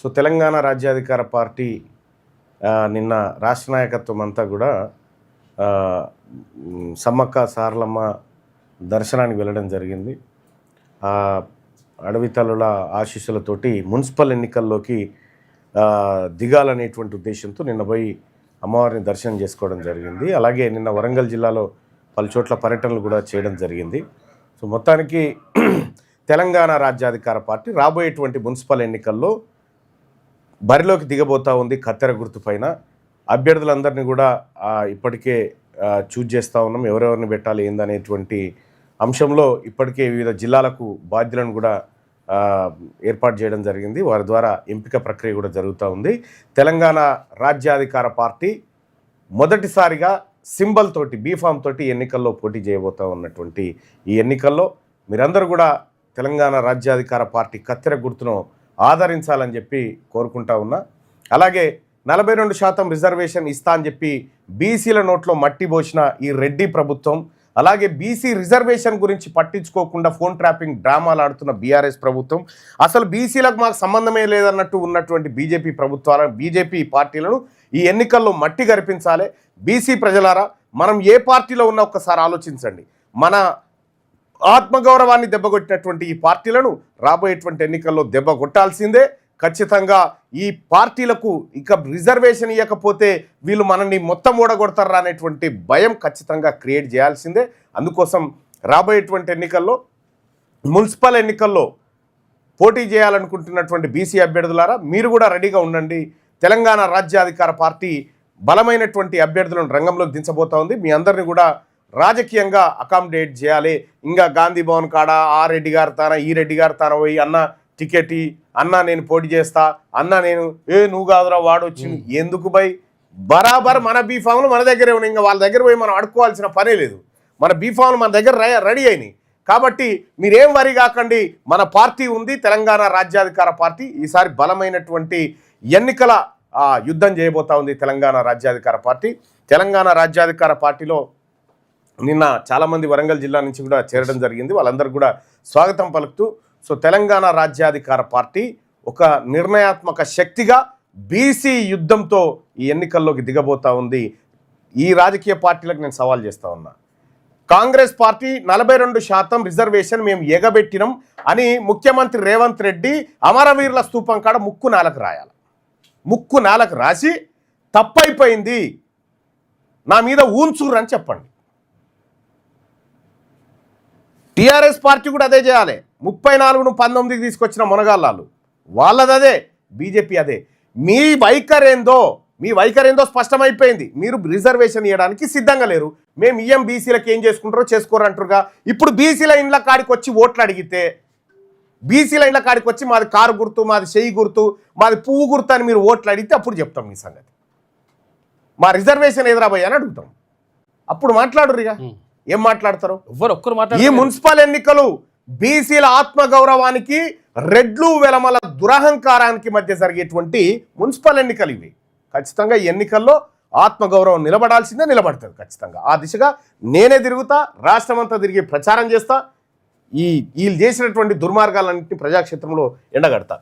So Telangana రాజ్యాధికార party నిన్న రాష్ట్ర నాయకత్వం అంతా కూడా సమ్మక్క సారలమ్మ దర్శనానికి వెళ్ళడం జరిగింది. అడవి తల్లుల ఆశీస్సులతోటి మున్సిపల్ ఎన్నికల్లోకి దిగాలనేటువంటి ఉద్దేశంతో నిన్న పోయి అమ్మవారిని దర్శనం చేసుకోవడం జరిగింది. అలాగే నిన్న వరంగల్ జిల్లాలో పలు చోట్ల పర్యటనలు కూడా చేయడం జరిగింది. సో మొత్తానికి తెలంగాణ రాజ్యాధికార పార్టీ రాబోయేటువంటి మున్సిపల్ ఎన్నికల్లో బరిలోకి దిగబోతా ఉంది కత్తెర గుర్తు పైన. అభ్యర్థులందరినీ కూడా ఇప్పటికే చూజ్ చేస్తూ ఉన్నాం. ఎవరెవరిని పెట్టాలి ఏందనేటువంటి అంశంలో ఇప్పటికే వివిధ జిల్లాలకు బాధ్యులను కూడా ఏర్పాటు చేయడం జరిగింది. వారి ద్వారా ఎంపిక ప్రక్రియ కూడా జరుగుతూ ఉంది. తెలంగాణ రాజ్యాధికార పార్టీ మొదటిసారిగా సింబల్ తోటి బీఫామ్ తోటి ఎన్నికల్లో పోటీ చేయబోతా ఉన్నటువంటి ఈ ఎన్నికల్లో మీరందరూ కూడా తెలంగాణ రాజ్యాధికార పార్టీ కత్తెర గుర్తును ఆదరించాలని చెప్పి కోరుకుంటా ఉన్నా. అలాగే నలభై రెండు శాతం రిజర్వేషన్ ఇస్తా అని చెప్పి బీసీల నోట్లో మట్టి పోసిన ఈ రెడ్డి ప్రభుత్వం అలాగే బీసీ రిజర్వేషన్ గురించి పట్టించుకోకుండా ఫోన్ ట్రాపింగ్ డ్రామాలు ఆడుతున్న బీఆర్ఎస్ ప్రభుత్వం అసలు బీసీలకు మాకు సంబంధమే లేదన్నట్టు ఉన్నటువంటి బీజేపీ ప్రభుత్వాల బీజేపీ పార్టీలను ఈ ఎన్నికల్లో మట్టి గరిపించాలి. బీసీ ప్రజలారా మనం ఏ పార్టీలో ఉన్నా ఒక్కసారి ఆలోచించండి. మన ఆత్మగౌరవాన్ని దెబ్బకొట్టినటువంటి ఈ పార్టీలను రాబోయేటువంటి ఎన్నికల్లో దెబ్బ కొట్టాల్సిందే. ఖచ్చితంగా ఈ పార్టీలకు ఇక రిజర్వేషన్ ఇవ్వకపోతే వీళ్ళు మనల్ని మొత్తం ఓడగొడతారా అనేటువంటి భయం ఖచ్చితంగా క్రియేట్ చేయాల్సిందే. అందుకోసం రాబోయేటువంటి ఎన్నికల్లో మున్సిపల్ ఎన్నికల్లో పోటీ చేయాలనుకుంటున్నటువంటి బీసీ అభ్యర్థులారా మీరు కూడా రెడీగా ఉండండి. తెలంగాణ రాజ్యాధికార పార్టీ బలమైనటువంటి అభ్యర్థులను రంగంలోకి దించబోతా ఉంది. మీ అందరిని కూడా రాజకీయంగా అకామిడేట్ చేయాలి. ఇంకా గాంధీ భవన్ కాడ ఆ రెడ్డి గారి తాన ఈ రెడ్డి గారి తాన పోయి అన్న టికెట్ అన్న నేను పోటీ చేస్తా. అన్న నేను ఏ నువ్వు కాదురా వాడు వచ్చింది ఎందుకు బై? బరాబర్ మన బీఫామ్లు మన దగ్గరే ఉన్నాయి. ఇంకా వాళ్ళ దగ్గర పోయి మనం అడుక్కోవాల్సిన పనే లేదు. మన బీఫామ్లు మన దగ్గర రెడీ అయినాయి. కాబట్టి మీరేం వరి కాకండి. మన పార్టీ ఉంది తెలంగాణ రాజ్యాధికార పార్టీ. ఈసారి బలమైనటువంటి ఎన్నికల యుద్ధం చేయబోతా ఉంది తెలంగాణ రాజ్యాధికార పార్టీ. తెలంగాణ రాజ్యాధికార పార్టీలో నిన్న చాలామంది వరంగల్ జిల్లా నుంచి కూడా చేరడం జరిగింది. వాళ్ళందరూ కూడా స్వాగతం పలుకుతూ సో తెలంగాణ రాజ్యాధికార పార్టీ ఒక నిర్ణయాత్మక శక్తిగా బీసీ యుద్ధంతో ఈ ఎన్నికల్లోకి దిగబోతా ఉంది. ఈ రాజకీయ పార్టీలకు నేను సవాల్ చేస్తా ఉన్నా. కాంగ్రెస్ పార్టీ నలభై రెండు శాతం రిజర్వేషన్ మేము ఎగబెట్టినాం అని ముఖ్యమంత్రి రేవంత్ రెడ్డి అమరవీరుల స్తూపం కాడ ముక్కు నాలకు రాయాలి. ముక్కు నాలకు రాసి తప్పైపోయింది. నా మీద ఊన్చూరు అని చెప్పండి. టీఆర్ఎస్ పార్టీ కూడా అదే చేయాలి. ముప్పై నాలుగును పంతొమ్మిదికి తీసుకొచ్చిన మునగాళ్ళు వాళ్ళది అదే బీజేపీ అదే. మీ వైఖరేందో మీ వైఖరేందో స్పష్టమైపోయింది. మీరు రిజర్వేషన్ ఇవ్వడానికి సిద్ధంగా లేరు. మేము ఈఎం బీసీలకు ఏం చేసుకుంటారో చేసుకోరంటారుగా ఇప్పుడు బీసీల ఇండ్ల కాడికి వచ్చి ఓట్లు అడిగితే బీసీల ఇండ్ల కాడికి వచ్చి మాది కారు గుర్తు మాది చెయ్యి గుర్తు మాది పువ్వు గుర్తు అని మీరు ఓట్లు అడిగితే అప్పుడు చెప్తాం మీ సంగతి. మా రిజర్వేషన్ ఎదురాబోయ్ అని అడుగుతాం. అప్పుడు మాట్లాడరు ఇక ఏం మాట్లాడతారు? ఎవ్వరు ఒక్కరు ఈ మున్సిపల్ ఎన్నికలు బీసీల ఆత్మగౌరవానికి రెడ్లు వెలమల దురహంకారానికి మధ్య జరిగేటువంటి మున్సిపల్ ఎన్నికలు ఇవి. ఖచ్చితంగా ఈ ఎన్నికల్లో ఆత్మగౌరవం నిలబడాల్సిందే నిలబడుతుంది ఖచ్చితంగా. ఆ దిశగా నేనే తిరుగుతా రాష్ట్రం అంతా తిరిగి ప్రచారం చేస్తా ఈ వీళ్ళు చేసినటువంటి దుర్మార్గాలన్నింటినీ ప్రజాక్షేత్రంలో ఎండగడతా.